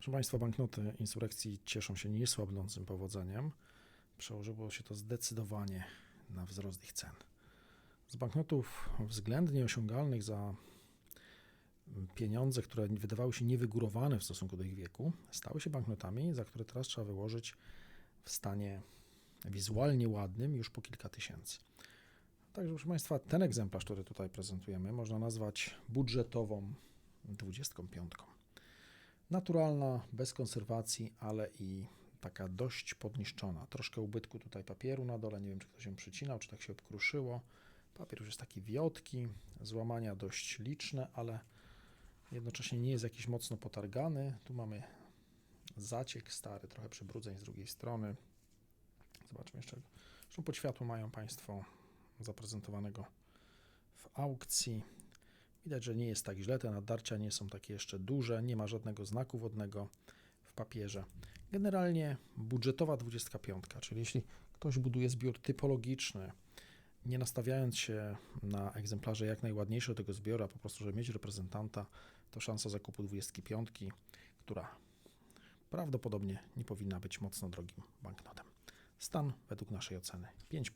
Proszę Państwa, banknoty insurekcji cieszą się niesłabnącym powodzeniem. Przełożyło się to zdecydowanie na wzrost ich cen. Z banknotów względnie osiągalnych za pieniądze, które wydawały się niewygórowane w stosunku do ich wieku, stały się banknotami, za które teraz trzeba wyłożyć w stanie wizualnie ładnym już po kilka tysięcy. Także, proszę Państwa, ten egzemplarz, który tutaj prezentujemy, można nazwać budżetową 25. Naturalna, bez konserwacji, ale i taka dość podniszczona. Troszkę ubytku tutaj papieru na dole, nie wiem czy ktoś się przycinał, czy tak się obkruszyło. Papier już jest taki wiotki, złamania dość liczne, ale jednocześnie nie jest jakiś mocno potargany. Tu mamy zaciek stary, trochę przybrudzeń z drugiej strony. Zobaczmy jeszcze. Zresztą pod światło mają Państwo zaprezentowanego w aukcji. Widać, że nie jest tak źle, te nadarcia nie są takie jeszcze duże, nie ma żadnego znaku wodnego w papierze. Generalnie budżetowa 25, czyli jeśli ktoś buduje zbiór typologiczny, nie nastawiając się na egzemplarze jak najładniejsze tego zbioru, a po prostu, żeby mieć reprezentanta, to szansa zakupu 25, która prawdopodobnie nie powinna być mocno drogim banknotem. Stan według naszej oceny 5.